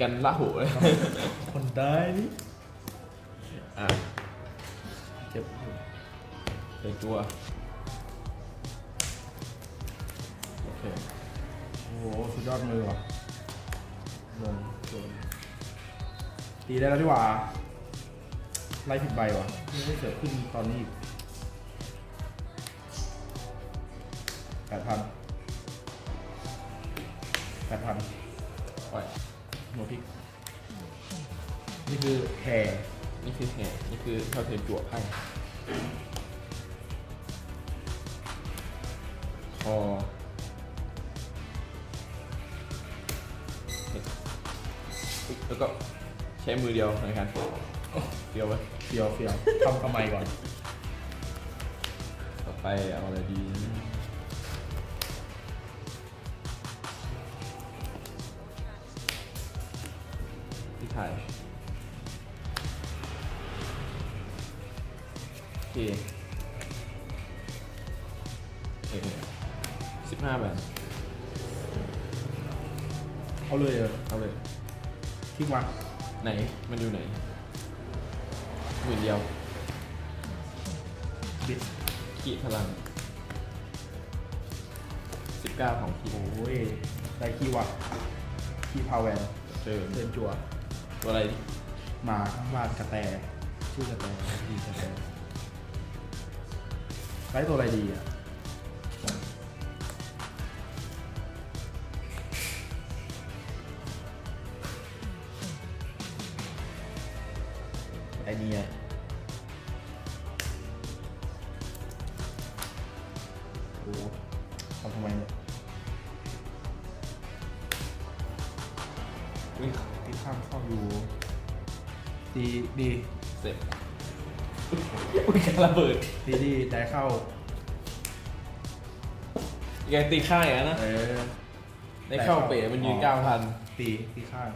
กันละหูเลยคนได้นี่อะเจ็บเด็กตัวโอเคโอ้โหสุดยอดมือว่ะลงโดนตีได้แล้วดีกว่าไล่ผิดใบว่ะไม่เกิดขึ้นตอนนี้อีกแปดพันแปดพันปล่อย โนพิก นี่คือแห่นี่คือแห่นี่คือเท่าเทียมจั่วไพ่คออุ๊ยแล้วก็ใช้มือเดียวในการเดียวไว้เฟียวเฟียวทำทำไมก่อน ต่อไปเอาอะไรดี ที่ถ่ายโอเคเอกสิบห้าแบนเอาเลยเหรอเอาเลยทิ้งมาไหน มันอยู่ไหนหมื่นเดียวบิดขีดพลังสิบเก้าของขีดโอ้ยได้คีย์วัดคีย์พาวเวลเจอ เดินจั่ว ตัวอะไรดิหมาข้างบ้านกระแตชื่อกระแตดีกระแตใช้ตัวอะไรดีอะไอเดีย ดีเสร็จอุ้ยการระเบิดตีดีได้เข้าแกตีข้างอย่างนั้นนะ เออ ได้เข้าเป๋มันยืนเก้าพันตีตีข้าง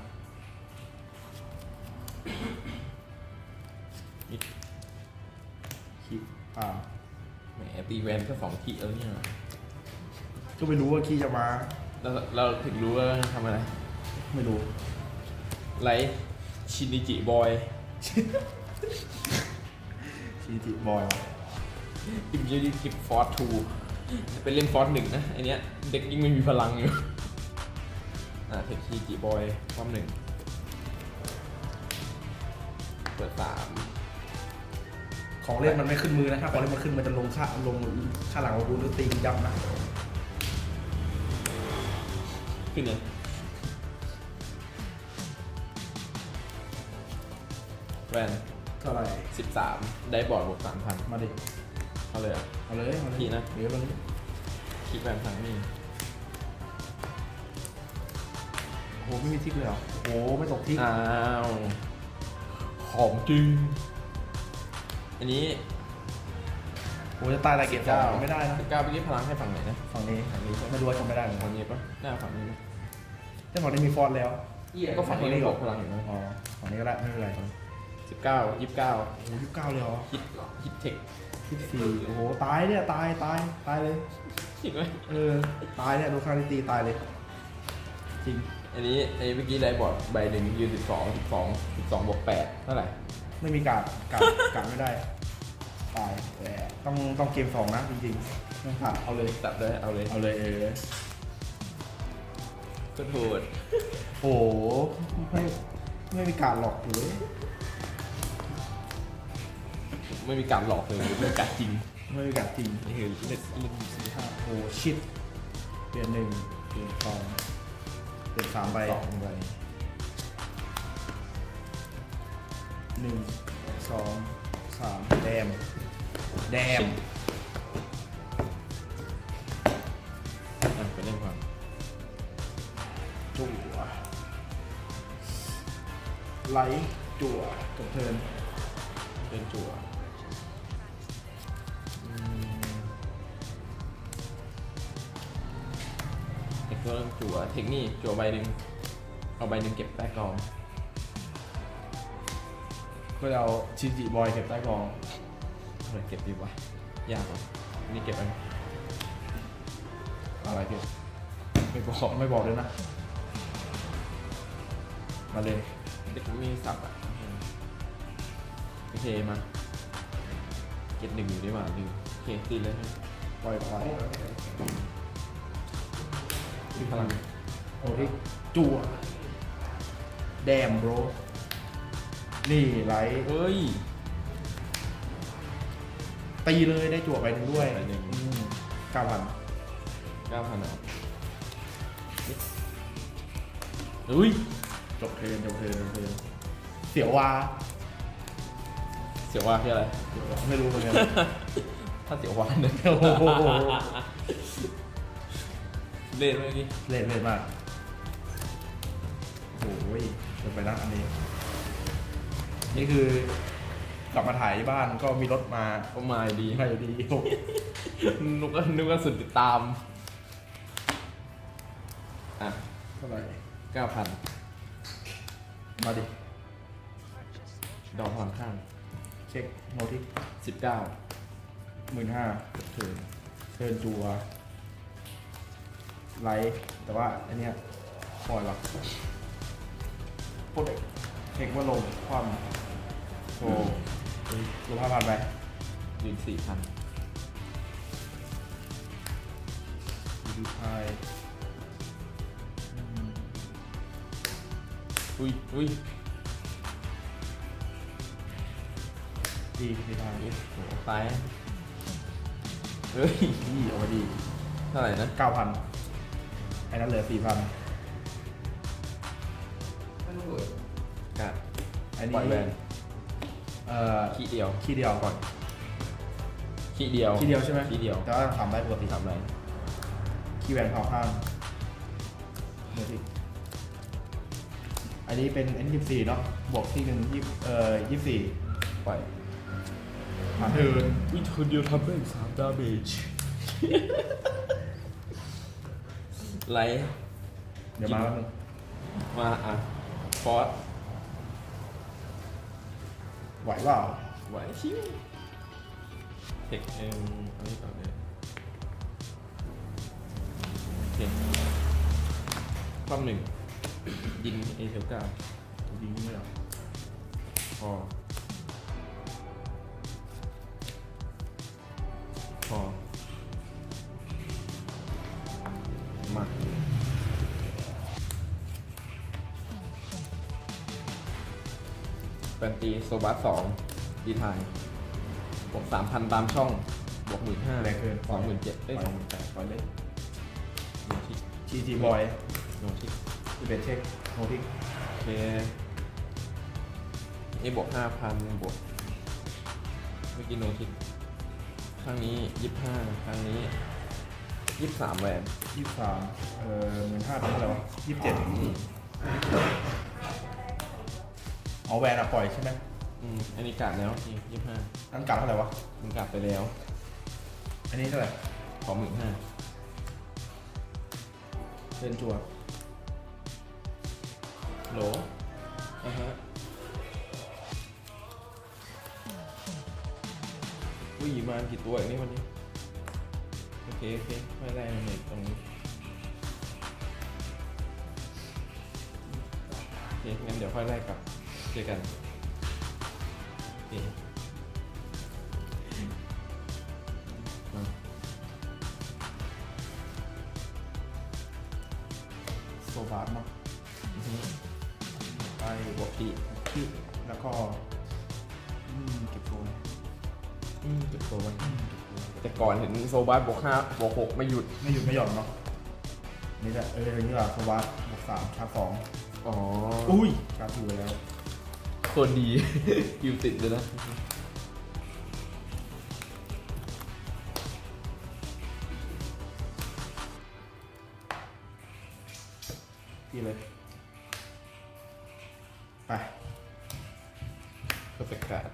คีย์อ่าแหมตีแวนก็สองขีดแล้วเนี่ยก็ไม่รู้ว่าคีย์จะมา เราเราถึงรู้ว่าทำอะไร ไม่รู้ ไลท์ชินิจิบอย ชีจิบอยวะอิมยูนิทิปฟอร์ทูไปเล่นฟอร์หนึ่งนะไอเนี้ยเด็กยิ่งไม่มีพลังอยู่ อ่าเทคชินิจิบอยฟอร์มหนึ่งเปิดสามของเล่นมันไม่ขึ้นมือนะถ้าของเล่นมันขึ้นมันจะลงค่าลงค่าหลังของกูหรือตียับนะขึ้นเลย แวนเท่าไหร่สิบสามได้บอร์ดบวกสามพันมาดิ เอาเลยอะ เอาเลยเอาเลยทีนะ เดี๋ยวมันคิดแวนพังนี่โอ้โหไม่มีทิกเลยเหรอโอ้โหไม่ตกทิกอ้าวของจริง อันนี้โอ้โหจะตายอะไรเกียรติเก้าไม่ได้นะสิบเก้าไปที่พลังให้ฝั่งไหนนะ ฝั่งนี้ฝั่งนี้ใช่ไหมไม่รู้ว่าทำไม่ได้เหมือนกัฝั่นงนี้ปะหน้าฝั่งนี้ปะแต่ฝั่งนี้มีฟอนต์แล้ว ก็ฝั่งนี้บวกพลังอยู่นะอ๋อฝั่งนี้ก็ได้ไม่เป็นไร สิบเก้ายี่สิบเก้าโอ้โหยี่สิบเก้าเลยเหรอฮิตฮิตเทคยี่สิบสี่โอ้โหตายเนี่ยตายตายตายเลย จริงไหมเออตายเนี่ยดูค่าที่ตีตายเลย จริงอันนี้อันนี้เมื่อกี้ได้บอร์ดใบหนึ่งยืนสิบสองสิบสองสิบสองบวกแปดเท่าไหร่ไม่มีการดการดการดไม่ได้ ตายแต่ต้องต้องเกมสองนะจริงๆต้องผ่านเอาเลย ตัดเลยเอาเลยเอาเลยเออก็โทษโอ้โหไม่ไม่มีการดหลอกเลย ไม่มีการหลอกเลยเป็นการจริงไม่มีการดจริงนี่คือเล่นเล่นสี่ห้าโอ้ชิดเปลี่ยนหนึ่งเปลี่ยนสองเปลี่ยนสามใบสองใบหนึ่งสองสามแดมแดมอะไปเล่นความจั่วไลท์จั่วจบเทิร์นเล่นจั่ว จั่วเทคนี่จั่วใบหนึ่งเอาใบหนึ่งเก็บใต้กองก็จะเอาชินจิบอยเก็บใต้กองเฮ้ยเก็บดีวะยากว่ะอันนี่เก็บไปอะไรเก็บไม่บอกไม่บอกเลยนะ มาเลยเด็กมีสับอะโอเคมาเก็ตหนึ่งอยู่ดีกว่าหนึ่งโอเคตีเลยให้ปล่อยปล่อย มีพลังโอ้ที่จั่วแดมโบรนี่ไลท์เฮ้ยตีเลยได้จั่วไปหนึ่งด้วยไปหนึ่ง เก้าพันเก้าพันอะอุ้ยจบเทิร์นจบเทิร์นจบเทิร์นเสียววาเสียวว่าคืออะไรไม่รู้เหมือนกัน ถ้าเสียวว่าเนี่ย โอ้โห เล่นเมื่อกี้เละเละมากโอ้ยเดินไปนั่งอันนี้ นี่คือกลับมาถ่ายที่บ้านก็มีรถมาก็มาดีมาอยู่ดีโอ้นุกก็นึกว่าสุดติดตาม อะเท่าไหร่เก้าพันมาดิ ดอกพลังข้าง เช็คโนทิสิบเก้าหมื่นห้าเทิร์นเทิร์นจัว ไลท์แต่ว่าอันเนี้ยปล่อยหรอโปรเด็กเช็คว่าลงความโชว์ลงห้าพันไปยืนสี่พันดูไทยอุ้ยอุ้ยดีดีไทยโอ้โหตายเฮ้ยดีเอาไว้ดี เท่าไหร่นะเก้าพัน ไอ้นั้นเหลือสี่พันกาดอันปล่อยแวนี้นเอ่อขี้เดียวขี้เดียวก่อนขี้เดียวขี้เดียวใช่ไหมขี้เดียวแต่ว่าทำได้ปกติทำอะไรขี้แหวนเผาข้างเดี๋ยวสิอันนี้เป็น N ยี่สี่เนาะบวกที่หนึ่งยี่เอ่อยี่สี่ปล่อยมาเทิร์นวิเทิร์นเดียวทำได้สามดาเมจ ไลท์เดี๋ยวมาแล้วนึงมาอะฟอสไหวเปล่าไหวชิวเทคเอ็มอันนี้ก่อนเลยโอเคความหนึ่งยิงเอเทลเก้ายิงไม่หรอพอ ตีโซบัสสองดีไทยบวกสามพันตามช่องบวกหมื่นห้าแรงเกิน สองหมื่นเจ็ดได้สองหมื่นแปดปล่อยเลยโนทิกจีจีบอยโนทิกที่เป็นเช็คโนทิกโอเคนี่บวกห้าพันบวกเมื่อกี้โนทิกข้างนี้ยี่ห้าข้างนี้ยี่สามแหวนยี่สามเอ่อหมื่นห้าเป็นเท่าไหร่วะยี่สิบเจ็ด เอาแวนอะปล่อยใช่ไหมอืมอันนี้กาดแล้วยี่ห้าอันกลับเท่าไหร่วะ มันกลับไปแล้วอันนี้เท่าไหร่ขอหมื่นห้าเทิร์นจัวโหลอะฮะอุ้ยมากี่ตัวอย่างนี้วันนี้ โอเคโอเคไม่ได้หนึ่งตรงนี้ โอเคงั้นเดี๋ยวค่อยไล่กลับ เจอกันโอเคมาโซบาร์เนาะอือฮึไปบวกปีคิวแล้วก็อืมเก็บโซนอืมเก็บตัวไว้แต่ก่อนเห็นโซบาสบวกห้าบวกหกไม่หยุดไม่หยุดไม่หย่อนเนาะนี่แหละเอออย่างนี้แหละโซบาร์บวกสามชาร์จสองอ๋อ อุ้ยชาร์จอยู่แล้ว ตัวดี อยู่ติดเลยนะพี่เลย ไปก็ประกาศ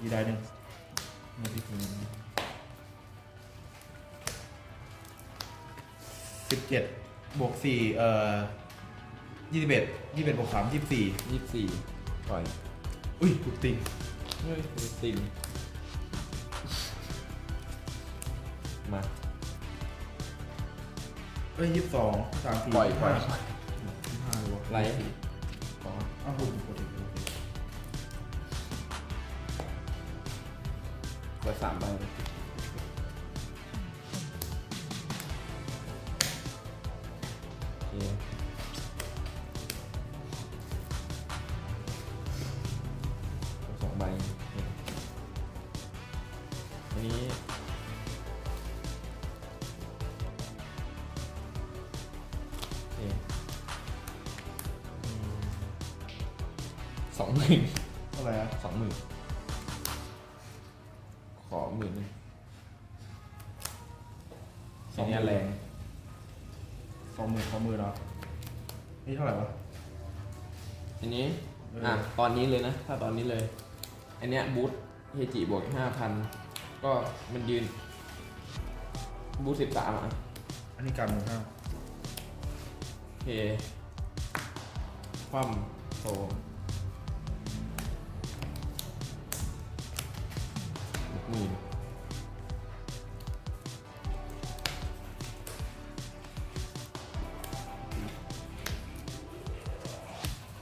ยีได้หนึ่งมาที่คืนสิบเจ็ด บวกสี่เอ่อยี่สิบเอ็ดยี่สิบเอ็ดบวกสามยี่สิบสี่ยี่สิบสี่ปล่อยอุ้ยถูกติงเฮ้ยตินมาเอ้ยยี่สิบสองสามสี่ปล่อยปล่อยห้าห้าเลยวะไลท์ขออ้าวคุณปกติโอเคเปิดสามใบ เลยโอเคสองใบโอเคอันนี้โอเคอืมสองหมื่นเสองหมื่นสองหมื่นเหรอนี่เท่าไหร่วะ อันนี้ เอออ่ อะ ตอนนี้เลยนะ ถ้าตอนนี้เลย อันเนี้ยบูทเฮจิบวกห้าพัน ก็มันยืน บูทสิบสามอะ อันนี้การหมื่นห้าโอเค คว่ำโซหกหมื่น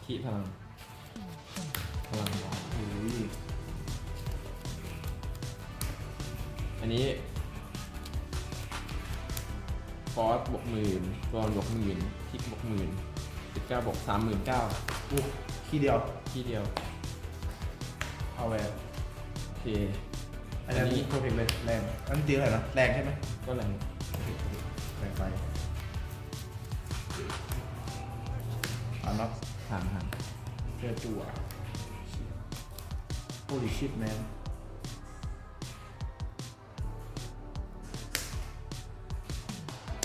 ขี้พลัง พลังของโอ้ยอันนี้ฟอสบวกหมื่นกรอนบวกหมื่นคิกบวกหมื่นสิบเก้าบวกสามหมื่นเก้าอู้ขี้เดียวที่เดียว เอาแหวนโอเค อันนี้โปรเทคเลยแรงอันนี้ตีเท่าไหร่นะแรงใช่ไหมก็แรงแรงไปอ่านเนาะ ถามถามเจอจั่วโอ้ดิชิตแมน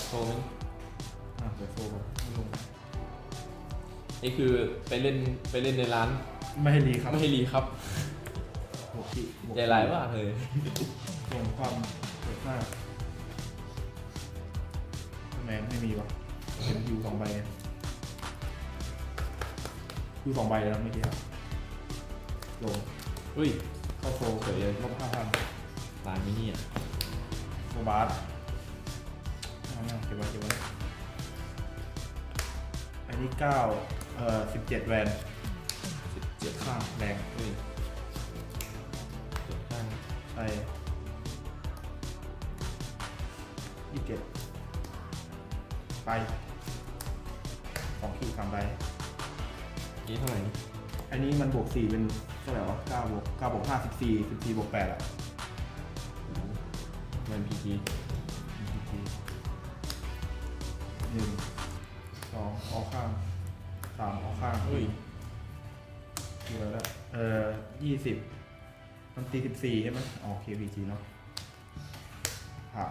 โซนึงอะเดี๋ยวโฟก่อนไม่ลงนี่คือไปเล่นไปเล่นในร้านไม่ให้รีครับไม่ให้รีครับบวกขี้บวกใจร้ายมากเลยลงความเปิดหน้าแมนไม่มีวะเห็นยูสองใบไง ยูสองใบแล้วเมื่อกี้ครับลงอุ้ยเข้าโฟสวยเลยลบห้าพันร้านมินี่อะโมบาสเอาไม่เอาเก็บไว้เก็บไว้อันนี้เก้าเอ่อสิบเจ็ดแวนสิบเจ็ดข้างแรงอุ้ย สี่เป็นเท่าไหร่วะเก้าบวกเก้าบวกห้าสิบสี่สิบสี่บวกแปดอะมันพีจีหนึ่งสองออกข้างสามออกข้างอุ้ยกี่แล้วละเอ่อยี่สิบมันตีสิบสี่ใช่ไหมอ๋อ KPG เนาะผ่าน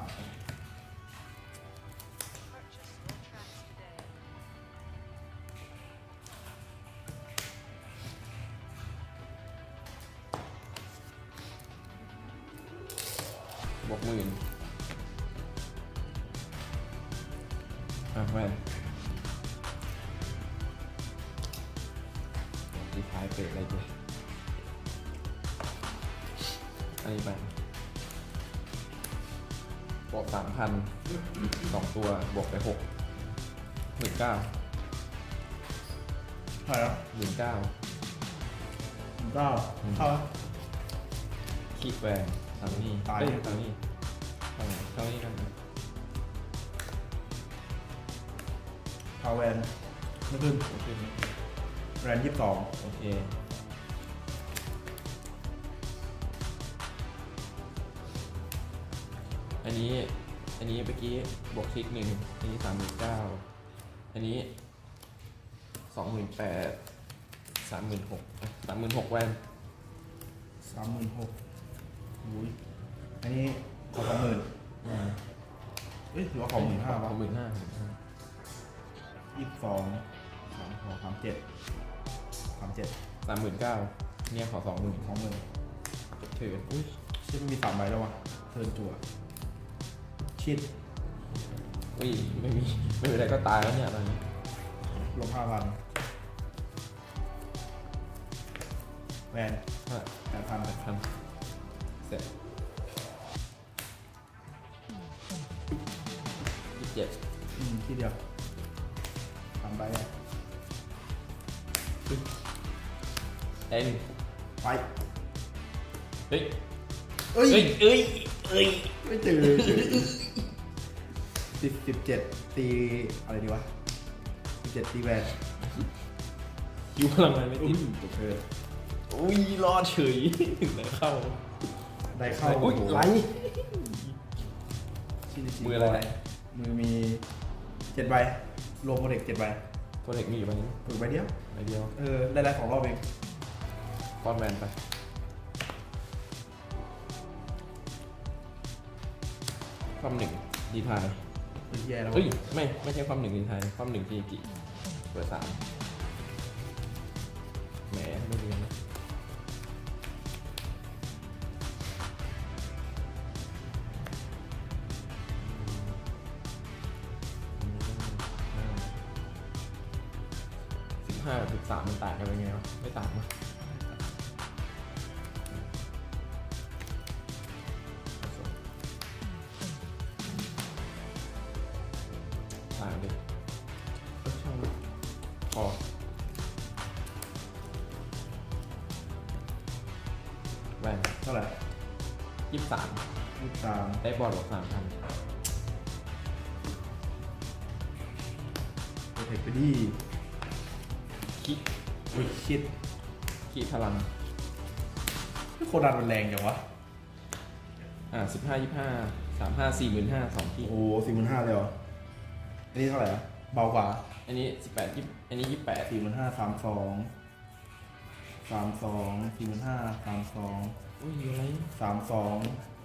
อันนี้ไปบวกสามพันสองตัวบวกไปหกหมื่นเก้าเท่าไหร่แล้วหมื่นเก้าเก้าเท่าไหร่คีดแหวนทางนี้ตายเอ้ทางนี้ทางไหนทางนี้กันนะเท่าแวนไม่ขึ้นโอเคแวนยี่สิบสองโอเค อันนี้ อันนี้เมื่อกี้บวกคลิกหนึ่งอันนี้สามหมื่นเก้าอันนี้สองหมื่นแปดสามหมื่นหกสามหมื่นหกแวนสามหมื่นหกอุ้ยอันนี้ขอสองหมื่นเอ้ยหรือว่าขอหมื่นห้าขวะอหมื่นห้ายี่สิบสองสามสองสามเจ็ดสามเจ็ดสามหมื่นเก้าเนี่ยขอสองหมื่นสองหมื่นเถิดอุ้ยชิดไม่มีสามใบแล้ววะเทิร์นจั่ว ชิดอุ้ยไม่มีไม่มีอะไรก็ตายแล้วเนี่ยตอนนี้ลบห้าพันแวนเท่าไหร่แปดพันแปดพันเสร็จยี่สิบเจ็ดยอืมที่เดียวทำไปอะเอ็นไป เฮ้ยเอ้ยเอ้ยเอ้ยเอ้ยไม่ตื่น สิบสิบเจ็ดตีอะไรดีวะสิบเจ็ดตีแวนคิวพลังงานไม่อุ้ติยดตกเธออุ้ยรอดเฉยถึงได้เข้าได้เข้าอุ้ยโโหไหลชินิจิมืออะไร มือมีเจ็ดใบรวมโปรเด็กเจ็ดใบโปรเทคมีอยู่ใบนี้ฝึกใบเดียวใบเดียวเออได้แล้วสองรอบเองฟอนแมนไปความหนึ่งดีทายเป็น แย่แล้วเฮ้ยไม่ไม่ใช่ความหนึ่งดีทยความหนึ่งทีกิเปิดสามแหมไม่เรียนนะสิบห้ากับสิบสามมันต่างกันยังไงวะไม่ต่างมั้ โปรเทคไปดีคิอุ้ยคิดคิพลังที่โคดันมันแรงจังวะ อ่าสิบห้ายี่ห้าสามห้าสี่หมื่นห้าสองที่ โอ้สี่หมื่นห้าเลยเหรอ อันนี้เท่าไหร่อะเบากว่าอันนี้สิบแปดยี่อันนี้ยี่แปดสี่หมื่นห้าสามสองสามสองสี่หมื่นห้าสามสองอุ้ยอะไรสามสอง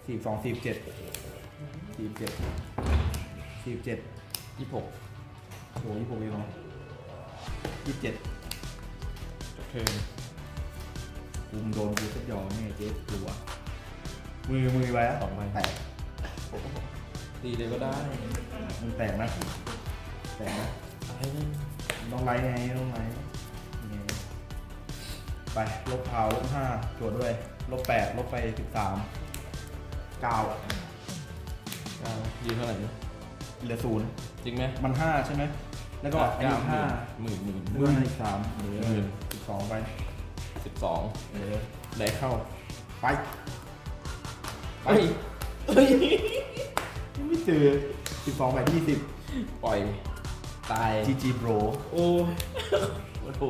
สี่สองสี่เจ็ดสี่เจ็ดสี่เจ็ดยี่หก โอ้โหยี่หกเองเหรอยี่สิบเจ็ดโอเคกูมงโดนกูสักยอแม่เจ๊กลัว มือมือไว้อะสองใบแตกตีเลยก็ได้มันแตกนะ แตกนะอะไรเนี่ยต้องไลท์ไงต้องไลท์นี่ไปลบพาวลบห้าจวดด้วย ลบแปดลบไปสิบสามเก้าเก้ายืนเท่าไหร่เนี่ยเหลือศูนย์จริงไหมมันห้าใช่ไหม แล้วก็อันเก้านี้ห้าหมื่นหมื่นเมื่ออีกสามเหลือหมื่นสิบสองไปสิบสองเออได้เข้า ไปเฮ้ยเฮ้ยไม่เจอสิบสองไปยี่สิบปล่อย ตายจีจีโบรโอ้ยโอ้โห